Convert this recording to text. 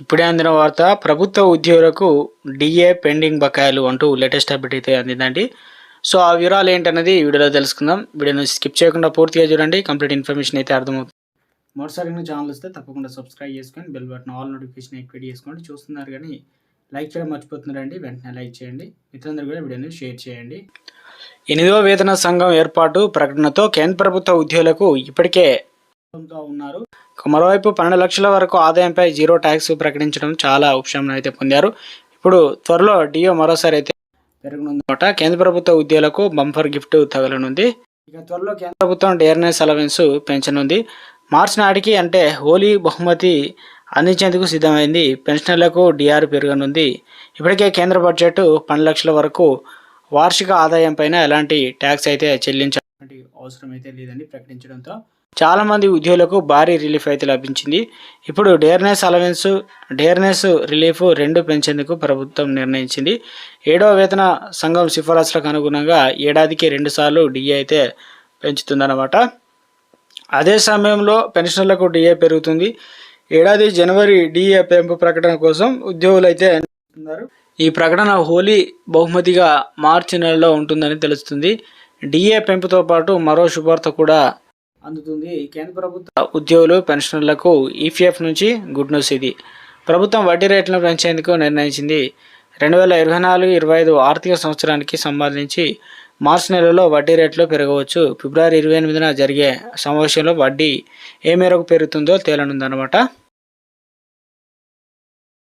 ఇప్పుడే అందిన వార్త ప్రభుత్వ ఉద్యోగులకు డిఏ పెండింగ్ బకాయిలు అంటూ లేటెస్ట్ అప్డేట్ అయితే అందిందండి. సో ఆ వివరాలు ఏంటనేది వీడియోలో తెలుసుకుందాం. వీడియోని స్కిప్ చేయకుండా పూర్తిగా చూడండి. కంప్లీట్ ఇన్ఫర్మేషన్ అయితే అర్థమవుతుంది. మరోసారి ఛానల్ వస్తే తప్పకుండా సబ్స్క్రైబ్ చేసుకొని bell button all notification activate చేసుకోండి. చూస్తున్నారు కానీ లైక్ చేయడం మర్చిపోతున్నారండి. వెంటనే లైక్ చేయండి. మిత్రులందరూ కూడా వీడియోని షేర్ చేయండి. ఎనిమిదవ వేతన సంఘం ఏర్పాటు ప్రకటనతో కేంద్ర ప్రభుత్వ ఉద్యోగులకు ఇప్పటికే ఉన్నారు. మరోవైపు పన్నెండు లక్షల వరకు ఆదాయంపై జీరో ట్యాక్స్ ప్రకటించడం చాలా ఉపశమనం అయితే పొందారు. ఇప్పుడు త్వరలో డియో మరోసారి అయితే పెరగనుందన్నమాట కేంద్ర ప్రభుత్వ ఉద్యోగులకు బంపర్ గిఫ్ట్ తగలనుంది. ఇక త్వరలో కేంద్ర ప్రభుత్వం డేర్నెస్ అలవెన్స్ పెంచనుంది. మార్చి నాటికి అంటే హోలీ బహుమతి అందించేందుకు సిద్ధమైంది. పెన్షనర్లకు డిఆర్ పెరగనుంది. ఇప్పటికే కేంద్ర బడ్జెట్ పన్నెండు లక్షల వరకు వార్షిక ఆదాయం పైన ఎలాంటి ట్యాక్స్ అయితే చెల్లించాల్సిన అవసరం అయితే లేదని ప్రకటించడంతో చాలా మంది ఉద్యోగులకు భారీ రిలీఫ్ అయితే లభించింది. ఇప్పుడు డేర్నెస్ అలవెన్స్ డేర్నెస్ రిలీఫ్ రెండు పెంచేందుకు ప్రభుత్వం నిర్ణయించింది. ఏడవ వేతన సంఘం సిఫారసులకు అనుగుణంగా ఏడాదికి రెండుసార్లు డిఏ అయితే పెంచుతుందన్నమాట. అదే సమయంలో పెన్షన్లకు డిఏ పెరుగుతుంది. ఏడాది జనవరి డిఏ పెంపు ప్రకటన కోసం ఉద్యోగులు అయితే ఈ ప్రకటన హోలీ బహుమతిగా మార్చి నెలలో ఉంటుందని తెలుస్తుంది. డిఏ పెంపుతో పాటు మరో శుభార్త కూడా అందుతుంది. కేంద్ర ప్రభుత్వ ఉద్యోగులు పెన్షనర్లకు ఈపీఎఫ్ నుంచి గుడ్ న్యూస్ ఇది. ప్రభుత్వం వడ్డీ రేట్లను పెంచేందుకు నిర్ణయించింది. రెండు వేల ఇరవై నాలుగు ఇరవై ఐదు ఆర్థిక సంవత్సరానికి సంబంధించి మార్చి నెలలో వడ్డీ రేట్లు పెరగవచ్చు. ఫిబ్రవరి ఇరవై ఎనిమిదిన జరిగే సమావేశంలో వడ్డీ ఏ మేరకు పెరుగుతుందో తేలనుందన్నమాట.